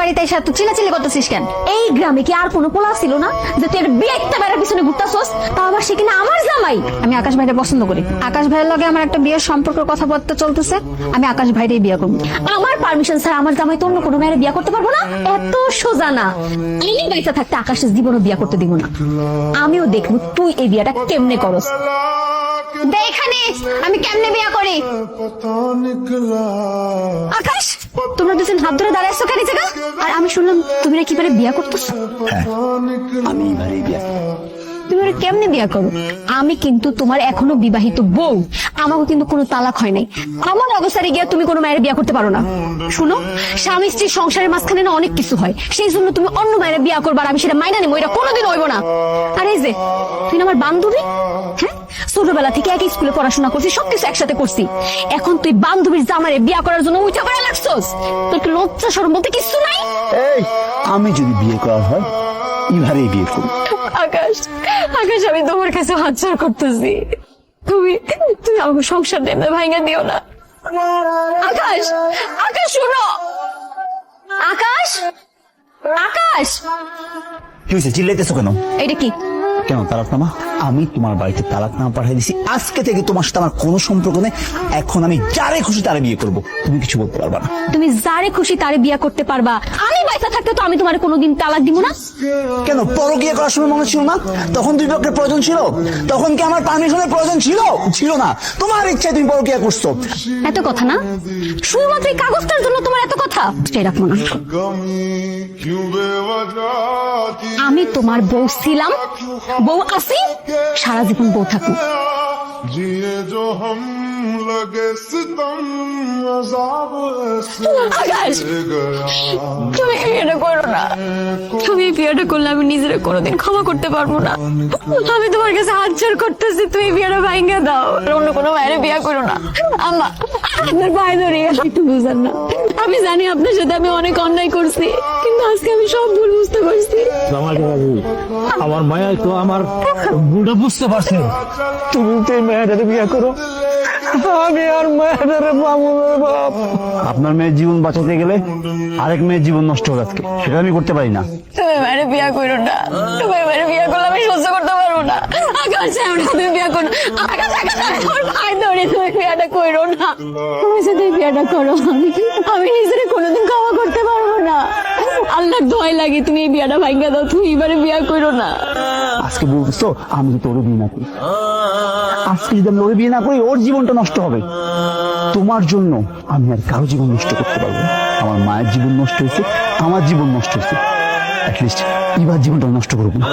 বাড়িতে এসে তুই করতেছিস কেন? এই গ্রামে কি আর কোনো পোলা ছিল না? যে তুই বিয়ে একটা বেড়ার পিছনে তা আবার সে কিনা আমার জামাই? আমি আকাশ পছন্দ করি। আকাশ ভাইয়ের লগে আমার একটা বিয়ের সম্পর্কের কথাবার্তা চলতেছে, আমি আকাশ ভাইরেই বিয়ে করব। আমার পারমিশন ছাড়া আমার জামাই তো অন্য কোনো মেয়ের বিয়ে করতে পারব না? এত সোজা না। আমি বাইসা থাকতে আকাশের জীবনও বিয়ে করতে দিব না। আমিও দেখব তুই এই বিয়েটা কেমনে করস। তা এখানে। আমি কেমনে বিয়া করি? আকাশ তোমরা দুজন হাত ধরে দাঁড়াইছো কেন জায়গা? আর আমি শুনলাম তুমি নাকি এবারে বিয়া করতেছো। হ্যাঁ। আমি এবারে বিয়া তুমি ওরা কেমনে বিয়ে করো? আমি কিন্তু তোমার এখনও বিবাহিত বউ। আমাকে কিন্তু কোনো তালাক হয় নাই। আমার অবস্থায় গিয়ে তুমি কোনো মায়ের বিয়ে করতে পারো না। শুনো স্বামী সংসারের মাঝখানে না অনেক কিছু হয়। সেই জন্য তুমি অন্য মায়ের বিয়ে করবা আর আমি সেটা মাইনা নেব এটা কোনোদিন হইব না। আর এই যে তুই আমার বান্ধবী? হ্যাঁ? ছোটবেলা থেকে একই স্কুলে পড়াশোনা করছি সবকিছু একসাথে করছি। এখন তুই বান্ধবীর জামারে বিয়ে করার জন্য উঠে পড়ে লাগছস? তোর কি লজ্জা সরম বলতে কিছু নাই? এই আমি যদি বিয়ে করা হয় বিয়ে করব। আকাশ আকাশ আমি তোমার কাছে হাজার করতেছি। তুমি তুমি আমাকে সংসার দেবে ভাঙা দিও না। আকাশ আকাশ শোনো। আকাশ আকাশ। কি হয়েছে? চিল্লাইতেছো কেন? এটা কি? কেন তালাকনামা? আমি তোমার বাড়িতে পাঠিয়ে দিছি। আজকে থেকে তোমার সাথে আমার কোনো সম্পর্ক নেই। এখন আমি যারে খুশি তারে বিয়ে করব। তুমি কিছু বলতে পারবা না। তুমি যারে খুশি তারে বিয়ে করতে পারবা। আমি বাইসা থাকতে তো আমি তোমার কোনোদিন তালাক দিব না কেন পরকিয়া করার সময় মনে ছিল না তখন দুই পক্ষের প্রয়োজন ছিল তখন কি আমার পারমিশনের প্রয়োজন ছিল ছিল না তোমার ইচ্ছায় তুমি পরকিয়া করছো এত কথা না শুধুমাত্র এই কাগজটার জন্য তোমার এত কথা স্টে রাখবো না कमी क्यों बेवजह की আমি তোমার বউ ছিলাম বউ আছি সারা জীবন বউ থাকুক जिए जो हम लगे सितम अजाब না তুমি বিয়েটা করলে আমি নিজের কোনোদিন ক্ষমা করতে পারব না। আমি তোমার কাছে হাজার করতেছি, তুমি বিয়েটা ভাঙে দাও। অন্য কোনো মায়ের বিয়ে করো না। আমা আপনার ভাই ধরে একটু বুঝেন না। আমি জানি আপনার সাথে আমি অনেক অন্যায় করছি, কিন্তু আজকে আমি সব ভুল বুঝতে পারছি। আমার মায়া তো আমার বুড়ো বুঝতে পারছে তুমি তো এই মেয়েটারে বিয়ে করো। আমি আর মায়ের পাবো বাপ। আপনার মেয়ের জীবন বাঁচাতে গেলে আরেক মেয়ের জীবন নষ্ট হবে আজকে। সেটা আমি করতে পারি না। তুমি মায়ের বিয়ে করো না। তুমি মায়ের বিয়ে করলে আমি সহ্য করতে পারব না। আকাশ আমরা তুমি বিয়ে করো আকাশ আকাশ ভাই ধরে তুমি বিয়েটা করো না। তুমি সাথে এই বিয়েটা করো আমি আমি নিজের কোনোদিন খাওয়া দয় লাগে তুমি এই বিয়েটা ভাঙ্গা দাও তুমি এবারে বিয়ে করো না। আজকে বলছো আমি ওরে বিয়ে না করি? আজকে যদি আমি ওরে বিয়ে না করি ওর জীবনটা নষ্ট হবে। তোমার জন্য আমি আর কারও জীবন নষ্ট করতে পারব না। আমার মায়ের জীবন নষ্ট হয়েছে আমার জীবন নষ্ট হয়েছে। অ্যাটলিস্ট এবার জীবনটা নষ্ট করব না।